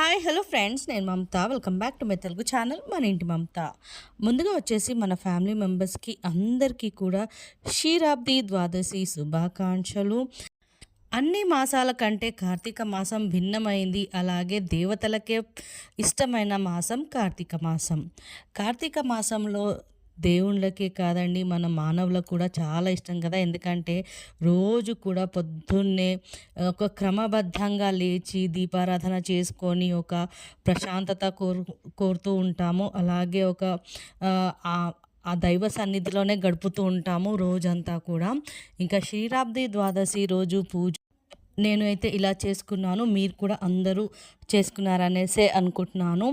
Hi hello friends. నేను Mamata. Welcome back to my Telugu channel మన ఇంటి మమత. ముందుగా వచ్చేసి మన ఫ్యామిలీ మెంబర్స్కి అందరికీ కూడా క్షీరాబ్ది ద్వాదశి శుభాకాంక్షలు. అన్ని మాసాల కంటే కార్తీక మాసం భిన్నమైంది. అలాగే దేవతలకే ఇష్టమైన మాసం కార్తీక మాసం. కార్తీక మాసంలో దేవుళ్ళకే కాదండి మన మానవులకు కూడా చాలా ఇష్టం కదా. ఎందుకంటే రోజు కూడా పొద్దున్నే ఒక క్రమబద్ధంగా లేచి దీపారాధన చేసుకొని ఒక ప్రశాంతత కోరు కోరుతూ ఉంటాము. అలాగే ఒక ఆ దైవ సన్నిధిలోనే గడుపుతూ ఉంటాము రోజంతా కూడా. ఇంకా శ్రీరాబ్ది ద్వాదశి రోజు పూజ నేను అయితే ఇలా చేసుకున్నాను. మీరు కూడా అందరూ చేసుకున్నారనేసే అనుకుంటున్నాను.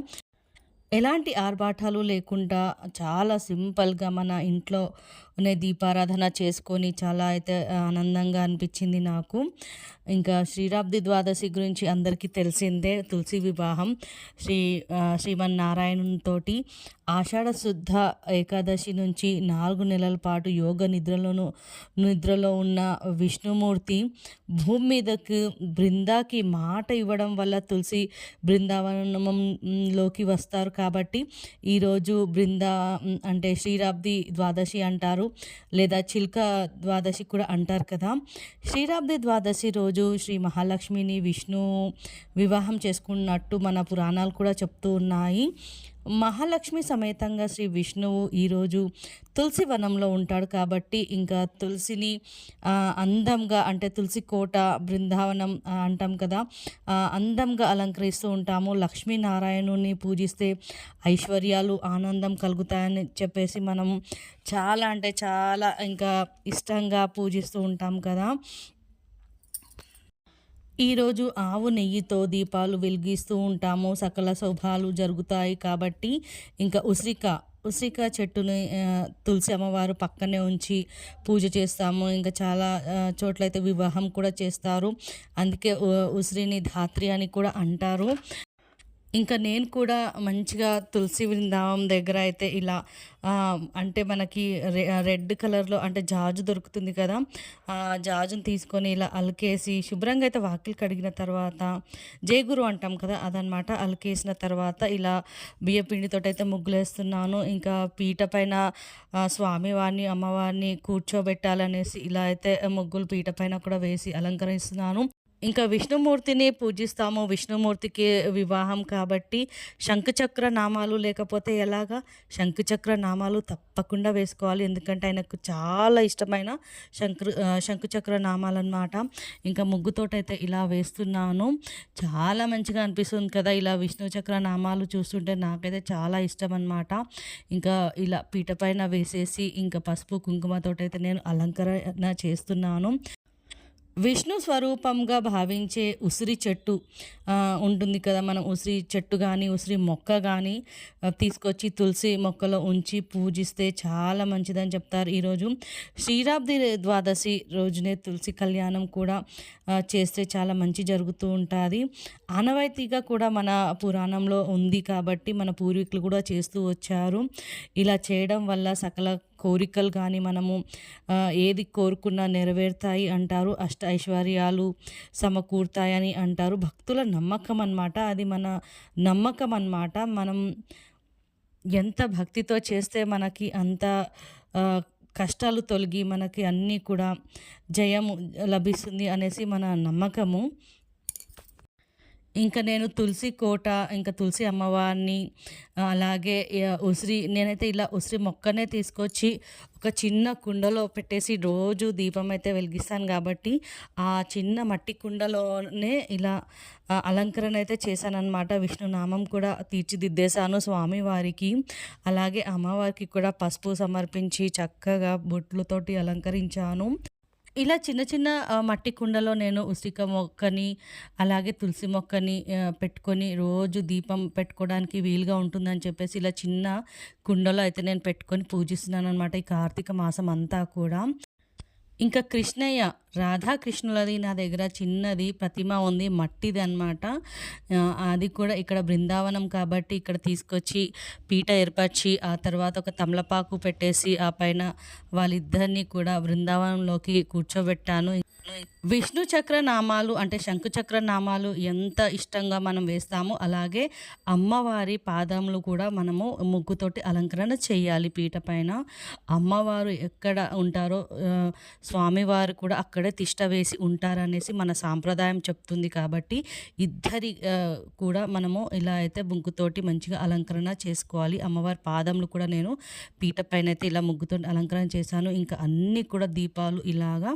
ఎలాంటి ఆర్భాటాలు లేకుండా చాలా సింపుల్గా మన ఇంట్లో దీపారాధన చేసుకొని చాలా అయితే ఆనందంగా అనిపించింది నాకు. ఇంకా శ్రీరాబ్ది ద్వాదశి గురించి అందరికీ తెలిసిందే తులసి వివాహం. శ్రీ శ్రీమన్నారాయణునితో ఆషాఢ శుద్ధ ఏకాదశి నుంచి నాలుగు నెలల పాటు యోగ నిద్రలోను నిద్రలో ఉన్న విష్ణుమూర్తి భూమి మీదకు బృందాకి మాట ఇవ్వడం వల్ల తులసి బృందావనంలోకి వస్తారు. కాబట్టి ఈరోజు బృందా అంటే శ్రీరాబ్ది ద్వాదశి అంటారు. లేదా చిల్క ద్వాదశి కూడా అంటారు కదా. శ్రీరాబ్ది ద్వాదశి రోజు శ్రీ మహాలక్ష్మిని విష్ణు వివాహం చేసుకున్నట్టు మన పురాణాలు కూడా చెప్తూ ఉన్నాయి. మహాలక్ష్మి సమేతంగా శ్రీ విష్ణువు ఈరోజు తులసి వనంలో ఉంటాడు కాబట్టి ఇంకా తులసిని అందంగా అంటే తులసి కోట బృందావనం అంటాం కదా అందంగా అలంకరిస్తూ ఉంటాము. లక్ష్మీనారాయణుని పూజిస్తే ఐశ్వర్యాలు ఆనందం కలుగుతాయని చెప్పేసి మనం చాలా అంటే చాలా ఇంకా ఇష్టంగా పూజిస్తూ ఉంటాం కదా. ఈరోజు ఆవు నెయ్యితో దీపాలు వెలిగిస్తూ ఉంటాము. సకల శుభాలు జరుగుతాయి కాబట్టి ఇంకా ఉసిరిక ఉసిరిక చెట్టుని తులసి అమ్మవారు పక్కనే ఉంచి పూజ చేస్తాము. ఇంకా చాలా చోట్లయితే వివాహం కూడా చేస్తారు. అందుకే ఉసిరిని ధాత్రి అని కూడా అంటారు. ఇంకా నేను కూడా మంచిగా తులసి వృందావం దగ్గర అయితే ఇలా అంటే మనకి రెడ్ కలర్లో అంటే జాజు దొరుకుతుంది కదా ఆ జాజును తీసుకొని ఇలా అలకేసి శుభ్రంగా అయితే వాకిలు కడిగిన తర్వాత జేగురు అంటాం కదా అదనమాట అలకేసిన తర్వాత ఇలా బియ్య పిండితో అయితే ముగ్గులేస్తున్నాను. ఇంకా పీట పైన స్వామివారిని అమ్మవారిని కూర్చోబెట్టాలనేసి ఇలా అయితే ముగ్గులు పీట పైన కూడా వేసి అలంకరిస్తున్నాను. ఇంకా విష్ణుమూర్తిని పూజిస్తాము. విష్ణుమూర్తికి వివాహం కాబట్టి శంఖచక్ర నామాలు లేకపోతే ఎలాగా? శంఖచక్ర నామాలు తప్పకుండా వేసుకోవాలి. ఎందుకంటే ఆయనకు చాలా ఇష్టమైన శంకర్ శంఖచక్ర నామాలు అనమాట ఇంకా ముగ్గుతోటైతే ఇలా వేస్తున్నాను. చాలా మంచిగా అనిపిస్తుంది కదా ఇలా విష్ణు చక్ర నామాలు చూస్తుంటే. నాకైతే చాలా ఇష్టం అనమాట ఇంకా ఇలా పీట పైన వేసేసి ఇంకా పసుపు కుంకుమతోటైతే నేను అలంకరణ చేస్తున్నాను. విష్ణు స్వరూపంగా భావించే ఉసిరి చెట్టు ఉంటుంది కదా మనం ఉసిరి చెట్టు కానీ ఉసిరి మొక్క కానీ తీసుకొచ్చి తులసి మొక్కలో ఉంచి పూజిస్తే చాలా మంచిదని చెప్తారు ఈరోజు. శ్రీరాబ్ది ద్వాదశి రోజునే తులసి కళ్యాణం కూడా చేస్తే చాలా మంచి జరుగుతూ ఉంటుంది. ఆనవాయితీగా కూడా మన పురాణంలో ఉంది కాబట్టి మన పూర్వీకులు కూడా చేస్తూ వచ్చారు. ఇలా చేయడం వల్ల సకల కోరికలు కానీ మనము ఏది కోరుకున్నా నెరవేరుతాయి అంటారు. అష్ట ఐశ్వర్యాలు సమకూరుతాయని అంటారు. భక్తుల నమ్మకం అనమాట అది మన నమ్మకం అనమాట మనం ఎంత భక్తితో చేస్తే మనకి అంత కష్టాలు తొలగి మనకి అన్నీ కూడా జయము లభిస్తుంది అనేసి మన నమ్మకము. ఇంకా నేను తులసి కోట ఇంకా తులసి అమ్మవారిని అలాగే ఉసిరి నేనైతే ఇలా ఉసిరి మొక్కనే తీసుకొచ్చి ఒక చిన్న కుండలో పెట్టేసి రోజు దీపం అయితే వెలిగిస్తాను కాబట్టి ఆ చిన్న మట్టి కుండలోనే ఇలా అలంకరణ అయితే చేశానన్నమాట. విష్ణునామం కూడా తీర్చిదిద్దేశాను స్వామివారికి. అలాగే అమ్మవారికి కూడా పసుపు సమర్పించి చక్కగా బొట్లతోటి అలంకరించాను. ఇలా చిన్న చిన్న మట్టి కుండలో నేను ఉసిక మొక్కని అలాగే తులసి మొక్కని పెట్టుకొని రోజు దీపం పెట్టుకోవడానికి వీలుగా ఉంటుందని చెప్పేసి ఇలా చిన్న కుండలో అయితే నేను పెట్టుకొని పూజిస్తున్నాను అనమాట ఈ కార్తీక మాసం అంతా కూడా. ఇంకా కృష్ణయ్య రాధాకృష్ణులది నా దగ్గర చిన్నది ప్రతిమ ఉంది మట్టిది అనమాట అది కూడా ఇక్కడ బృందావనం కాబట్టి ఇక్కడ తీసుకొచ్చి పీట ఏర్పరిచి ఆ తర్వాత ఒక తమలపాకు పెట్టేసి ఆ పైన వాళ్ళిద్దరినీ కూడా బృందావనంలోకి కూర్చోబెట్టాను. విష్ణు చక్ర నామాలు అంటే శంకుచక్ర నామాలు ఎంత ఇష్టంగా మనం వేస్తామో అలాగే అమ్మవారి పాదములు కూడా మనము ముగ్గుతోటి అలంకరణ చేయాలి పీట పైన. అమ్మవారు ఎక్కడ ఉంటారో స్వామివారు కూడా అక్కడే తిష్ట వేసి ఉంటారనేసి మన సాంప్రదాయం చెప్తుంది కాబట్టి ఇద్దరి కూడా మనము ఇలా అయితే ముగ్గుతోటి మంచిగా అలంకరణ చేసుకోవాలి. అమ్మవారి పాదములు కూడా నేను పీట పైన అయితే ఇలా ముగ్గుతో అలంకరణ చేశాను. ఇంకా అన్నీ కూడా దీపాలు ఇలాగా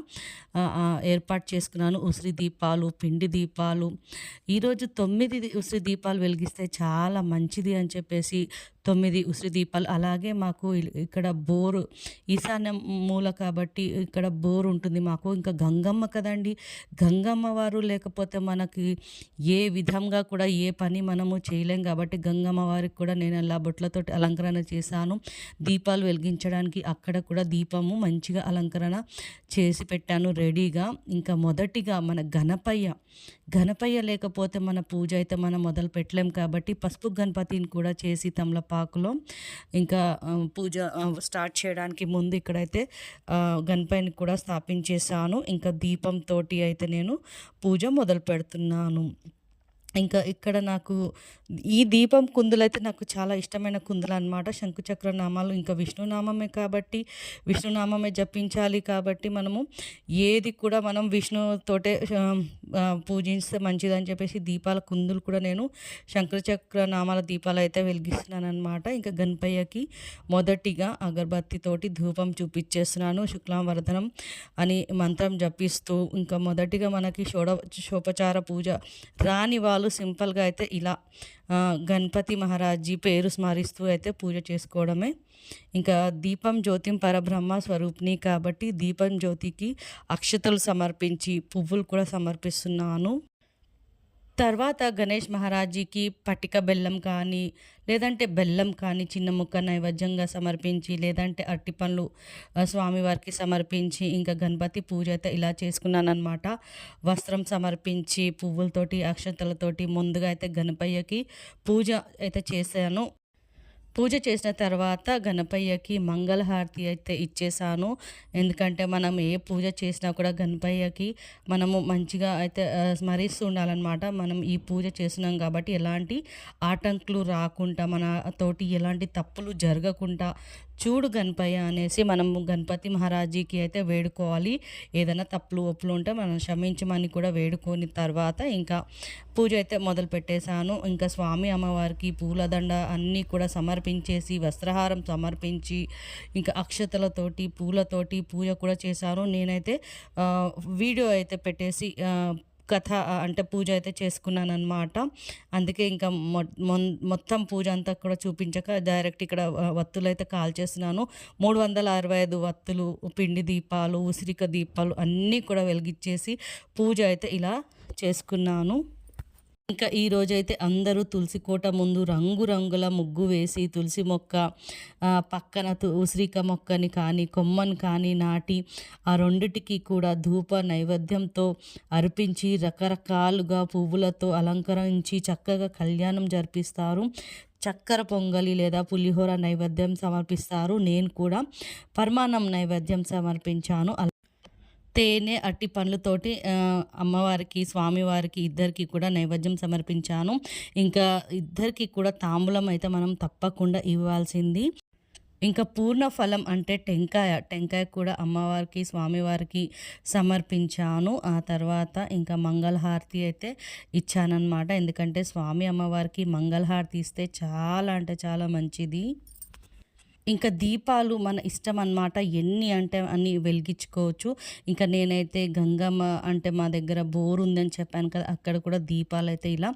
ఏర్పాటు ఏర్పాటు చేసుకున్నాను. ఉసిరి దీపాలు పిండి దీపాలు. ఈరోజు తొమ్మిది ఉసిరి దీపాలు వెలిగిస్తే చాలా మంచిది అని చెప్పేసి తొమ్మిది ఉసిరి దీపాలు. అలాగే మాకు ఇక్కడ బోరు ఈశాన్య మూల కాబట్టి ఇక్కడ బోరు ఉంటుంది మాకు. ఇంకా గంగమ్మ కదండి. గంగమ్మ వారు లేకపోతే మనకి ఏ విధంగా కూడా ఏ పని మనము చేయలేం కాబట్టి గంగమ్మ వారికి కూడా నేను అలా బొట్లతో అలంకరణ చేశాను. దీపాలు వెలిగించడానికి అక్కడ కూడా దీపము మంచిగా అలంకరణ చేసి పెట్టాను రెడీగా. ఇంకా మొదటిగా మన గణపయ్య గణపయ్య లేకపోతే మన పూజ అయితే మనం మొదలు పెట్టలేం కాబట్టి పసుపు గణపతిని కూడా చేసి తమలపాకులో ఇంకా పూజ స్టార్ట్ చేయడానికి ముందు ఇక్కడైతే గణపయ్యని కూడా స్థాపించేశాను. ఇంకా దీపంతో అయితే నేను పూజ మొదలు పెడుతున్నాను. ఇంకా ఇక్కడ నాకు ఈ దీపం కుందులు అయితే నాకు చాలా ఇష్టమైన కుందులు అనమాట శంకుచక్ర నామాలు ఇంకా విష్ణునామమే కాబట్టి విష్ణునామమే జపించాలి కాబట్టి మనము ఏది కూడా మనం విష్ణుతోటే పూజిస్తే మంచిదని చెప్పేసి దీపాల కుందులు కూడా నేను శంకరచక్ర నామాల దీపాలు అయితే వెలిగిస్తున్నాను అనమాట ఇంకా గణపయ్యకి మొదటిగా అగరబత్తితోటి ధూపం చూపించేస్తున్నాను శుక్లాం అని మంత్రం జపిస్తూ ఇంకా మొదటిగా మనకి షోడ శోపచార పూజ రాని వాళ్ళు సింపుల్గా అయితే ఇలా గణపతి మహారాజ్జీ పేరు స్మరిస్తూ అయితే పూజ చేసుకోవడమే. ఇంకా దీపం జ్యోతిం పరబ్రహ్మ స్వరూపిణి కాబట్టి దీపం జ్యోతికి అక్షతలు సమర్పించి పువ్వులు కూడా సమర్పిస్తున్నాను. తర్వాత గణేష్ మహారాజీకి పటిక బెల్లం కానీ లేదంటే బెల్లం కానీ చిన్న ముక్క నైవేద్యంగా సమర్పించి లేదంటే అరటి పండ్లు స్వామివారికి సమర్పించి ఇంకా గణపతి పూజ అయితే ఇలా చేసుకున్నాను అనమాట వస్త్రం సమర్పించి పువ్వులతోటి అక్షతలతోటి ముందుగా అయితే గణపయ్యకి పూజ అయితే చేశాను. పూజ చేసిన తర్వాత గణపయ్యకి మంగళహారతి అయితే ఇచ్చేసాను. ఎందుకంటే మనం ఏ పూజ చేసినా కూడా గణపయ్యకి మనము మంచిగా అయితే స్మరిస్తూ ఉండాలన్నమాట. మనం ఈ పూజ చేస్తున్నాం కాబట్టి ఎలాంటి ఆటంకులు రాకుండా మన తోటి ఎలాంటి తప్పులు జరగకుండా చూడు గణపయ్య అనేసి మనము గణపతి మహారాజీకి అయితే వేడుకోవాలి. ఏదైనా తప్పులు ఒప్పులు ఉంటే మనం క్షమించమని కూడా వేడుకొని తర్వాత ఇంకా పూజ అయితే మొదలు పెట్టేశాను. ఇంకా స్వామి అమ్మవారికి పూలదండ అన్నీ కూడా సమర్పించేసి వస్త్రహారం సమర్పించి ఇంకా అక్షతలతోటి పూలతోటి పూజ కూడా చేశాను. నేనైతే వీడియో అయితే పెట్టేసి కథ అంటే పూజ అయితే చేసుకున్నాను అనమాట అందుకే ఇంకా మొత్తం పూజ అంతా కూడా చూపించక డైరెక్ట్ ఇక్కడ వత్తులు అయితే కాల్ చేస్తున్నాను. మూడు వందల అరవై ఐదు వత్తులు పిండి దీపాలు ఉసిరిక దీపాలు అన్నీ కూడా వెలిగించేసి పూజ అయితే ఇలా చేసుకున్నాను. ఇంకా ఈ రోజైతే అందరూ తులసి కోట ముందు రంగురంగుల ముగ్గు వేసి తులసి మొక్క పక్కన ఉసిరిక మొక్కని కానీ కొమ్మని కానీ నాటి ఆ రెండిటికి కూడా ధూప నైవేద్యంతో అర్పించి రకరకాలుగా పువ్వులతో అలంకరించి చక్కగా కళ్యాణం జరిపిస్తారు. చక్కెర పొంగలి లేదా పులిహోర నైవేద్యం సమర్పిస్తారు. నేను కూడా పరమాన్నం నైవేద్యం సమర్పించాను. తేనె అట్టి పండ్లతోటి అమ్మవారికి స్వామివారికి ఇద్దరికి కూడా నైవేద్యం సమర్పించాను. ఇంకా ఇద్దరికి కూడా తాంబూలం అయితే మనం తప్పకుండా ఇవ్వాల్సింది. ఇంకా పూర్ణ ఫలం అంటే టెంకాయ. టెంకాయ కూడా అమ్మవారికి స్వామివారికి సమర్పించాను. ఆ తర్వాత ఇంకా మంగళహారతి అయితే ఇచ్చానన్నమాట. ఎందుకంటే స్వామి అమ్మవారికి మంగళహారతి ఇస్తే చాలా అంటే చాలా మంచిది. ఇంకా దీపాలు మన ఇష్టం అన్నమాట. ఎన్ని అంటే అన్ని వెలిగించుకోవచ్చు. ఇంకా నేనైతే గంగమ్మ అంటే మా దగ్గర బోర్ ఉందని చెప్పాను కదా అక్కడ కూడా దీపాలు అయితే ఇలా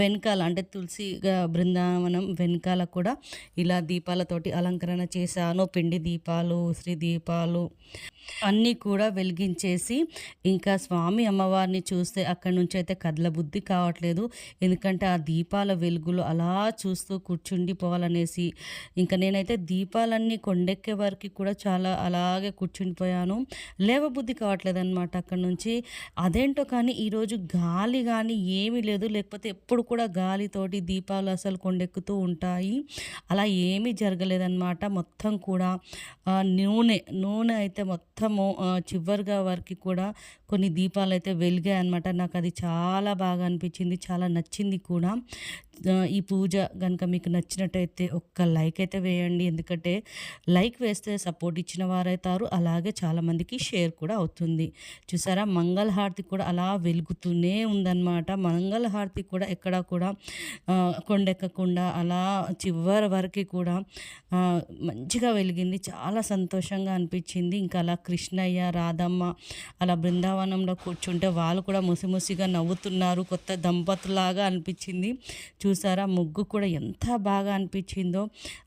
వెనకాల అంటే తులసి బృందావనం వెనకాల కూడా ఇలా దీపాలతోటి అలంకరణ చేశాను. పిండి దీపాలు ఉసిరి దీపాలు అన్నీ కూడా వెలిగించేసి ఇంకా స్వామి అమ్మవారిని చూస్తే అక్కడి నుంచి అయితే కదలబుద్ధి కావట్లేదు. ఎందుకంటే ఆ దీపాల వెలుగులో అలా చూస్తూ కూర్చుండిపోవాలనేసి ఇంకా నేనైతే దీప దీపాలన్నీ కొండెక్కే వరకు కూడా చాలా అలాగే కూర్చుండిపోయాను. లేవబుద్ధి కావట్లేదు అనమాట అక్కడ నుంచి. అదేంటో కానీ ఈరోజు గాలి కానీ ఏమీ లేదు. లేకపోతే ఎప్పుడు కూడా గాలితోటి దీపాలు అసలు కొండెక్కుతూ ఉంటాయి. అలా ఏమీ జరగలేదన్నమాట మొత్తం కూడా. నూనె నూనె అయితే మొత్తము చివరిగా వరకు కూడా కొన్ని దీపాలు అయితే వెలిగాయి అనమాట నాకు అది చాలా బాగా అనిపించింది చాలా నచ్చింది కూడా. ఈ పూజ కనుక మీకు నచ్చినట్టయితే ఒక్క లైక్ అయితే వేయండి. ఎందుకంటే లైక్ వేస్తే సపోర్ట్ ఇచ్చిన వారైతారు అలాగే చాలామందికి షేర్ కూడా అవుతుంది. చూసారా? మంగళహారతి కూడా అలా వెలుగుతూనే ఉందన్నమాట. మంగళహారతి కూడా ఎక్కడ కూడా కొండెక్కకుండా అలా చివరి వరకు కూడా మంచిగా వెలిగింది. చాలా సంతోషంగా అనిపించింది. ఇంకా అలా కృష్ణయ్య రాధమ్మ అలా బృందావనంలో కూర్చుంటే వాళ్ళు కూడా ముసిముసిగా నవ్వుతున్నారు. కొత్త దంపతులాగా అనిపించింది. చూసారా? ముగ్గు కూడా ఎంత బాగా అనిపించిందో.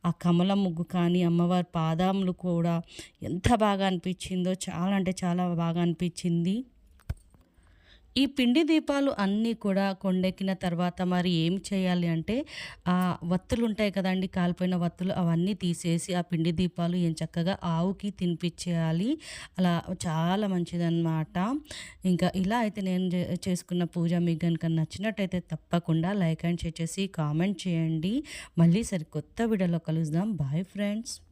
ఆ కమల ముగ్గు కానీ అమ్మవారి పాదములు కూడా ఎంత బాగా అనిపించిందో. చాలా అంటే చాలా బాగా అనిపించింది. ఈ పిండి దీపాలు అన్నీ కూడా కొండెక్కిన తర్వాత మరి ఏం చేయాలి అంటే ఆ వత్తులు ఉంటాయి కదండి కాలిపోయిన వత్తులు అవన్నీ తీసేసి ఆ పిండి దీపాలు ఏం చక్కగా ఆవుకి తినిపించేయాలి. అలా చాలా మంచిదన్నమాట. ఇంకా ఇలా అయితే నేను చే- చేసుకున్న పూజ మీకు కనుక నచ్చినట్టయితే తప్పకుండా లైక్ అండ్ షేర్ చేసి కామెంట్ చేయండి. మళ్ళీ సరి కొత్త వీడియోలో కలుద్దాం. Bye friends.